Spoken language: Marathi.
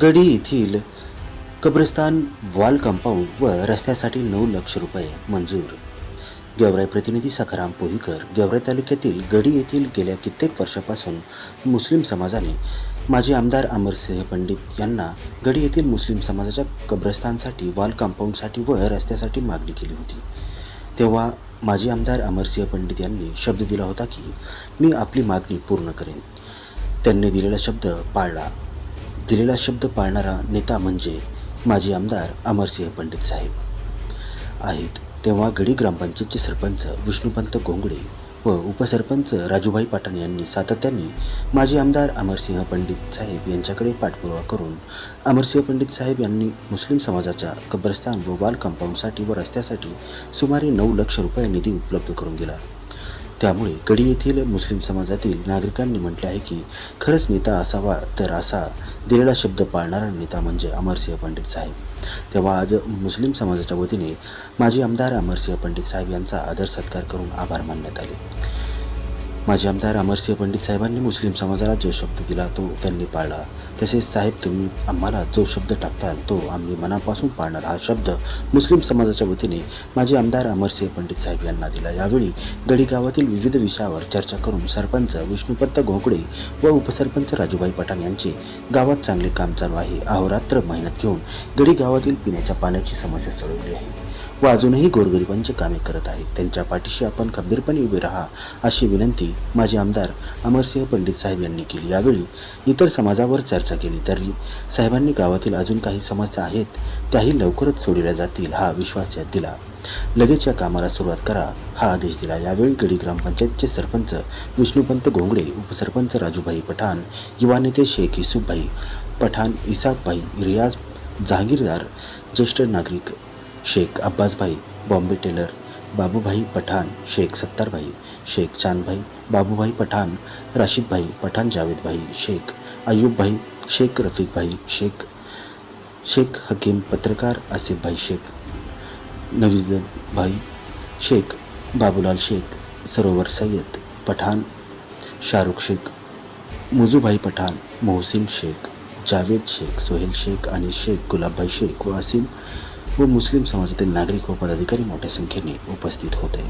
गडी येथील कब्रस्तान वॉल कंपाऊंड व रस्त्यासाठी नऊ लक्ष रुपये मंजूर. गेवराई प्रतिनिधी सखाराम पोहीकर गेवराई तालुक्यातील गडी येथील गेल्या कित्येक वर्षापासून मुस्लिम समाजाने माजी आमदार अमरसिंह पंडित यांना गडी येथील मुस्लिम समाजाच्या कब्रस्तानसाठी वॉल कंपाऊंडसाठी व रस्त्यासाठी मागणी केली होती. तेव्हा माजी आमदार अमरसिंह पंडित यांनी शब्द दिला होता की मी आपली मागणी पूर्ण करेन. त्यांनी दिलेला शब्द पाळला. दिलेला शब्द पाळणारा नेता म्हणजे माजी आमदार अमरसिंह पंडित साहेब. आहेत तेव्हा गडी ग्रामपंचायतचे सरपंच विष्णुपंत गोंगडे व उपसरपंच राजूभाई पाटण यांनी सातत्याने माजी आमदार अमरसिंह पंडित साहेब यांच्याकडे पाठपुरावा करून अमरसिंह पंडित साहेब यांनी मुस्लिम समाजाच्या कब्रस्तान व बाल कंपाऊंडसाठी व रस्त्यासाठी सुमारे नऊ लक्ष रुपये निधी उपलब्ध करून दिला. त्यामुळे गडी येथील मुस्लिम समाजातील नागरिकांनी म्हटले आहे की खरंच नेता असावा तर असा दिलेला शब्द पाळणारा नेता म्हणजे अमरसिंह पंडित साहेब. तेव्हा आज मुस्लिम समाजाच्या वतीने माजी आमदार अमरसिंह पंडित साहेब यांचा आदर सत्कार करून आभार मानण्यात आले. माजी आमदार अमरसिंह पंडित साहेबांनी मुस्लिम समाजाला जो शब्द दिला तो त्यांनी पाळला. तसेच साहेब तुम्ही आम्हाला जो शब्द टाकताल तो आम्ही मनापासून पाळणार. हा शब्द मुस्लिम समाजाच्या वतीने माजी आमदार अमरसिंह पंडित साहेब यांना दिला. यावेळी गडी गावातील विविध विषयावर चर्चा करून सरपंच विष्णुपंत घोकडे व उपसरपंच राजूबाई पठाण यांचे गावात चांगले काम चालू आहे. अहोरात्र मेहनत घेऊन गडी गावातील पिण्याच्या पाण्याची समस्या सोडवली आहे. व अजूनही गोरगरिबांची कामे करत आहेत. त्यांच्या पाठीशी आपण खंबीरपणे उभे राहा अशी विनंती माजी आमदार अमरसिंह पंडित साहेब यांनी केली. यावेळी इतर समाजावर चर्चा केली. तरी साहेबांनी गावातील अजून काही समस्या आहेत त्याही लवकरच सोडल्या जातील हा विश्वास यात दिला. लगेच या कामाला सुरुवात करा हा आदेश दिला. यावेळी गडी ग्रामपंचायतचे सरपंच विष्णुपंत घोंगडे उपसरपंच राजूभाई पठाण युवा नेते शेख युसुफभाई पठाण इसाकभाई रियाज जहांगीरदार ज्येष्ठ नागरिक शेख अब्बासभाई बॉम्बे टेलर बाबूभाई पठाण शेख सत्तारभाई शेख चांदभाई बाबूभाई पठाण राशिदभाई पठाण जावेदभाई शेख अयूबभाई शेख रफिकभाई शेख शेख हकीम पत्रकार आसिफभाई शेख नवीजभाई शेख बाबूलाल शेख सरोवर सय्यद पठाण शाहरुख शेख मुजूभाई पठाण मोहसिन शेख जावेद शेख सोहेल शेख आणि शेख गुलाबभाई शेख व असीम व मुस्लिम समाजातील नागरिक व पदाधिकारी मोठ्या संख्येने उपस्थित होते.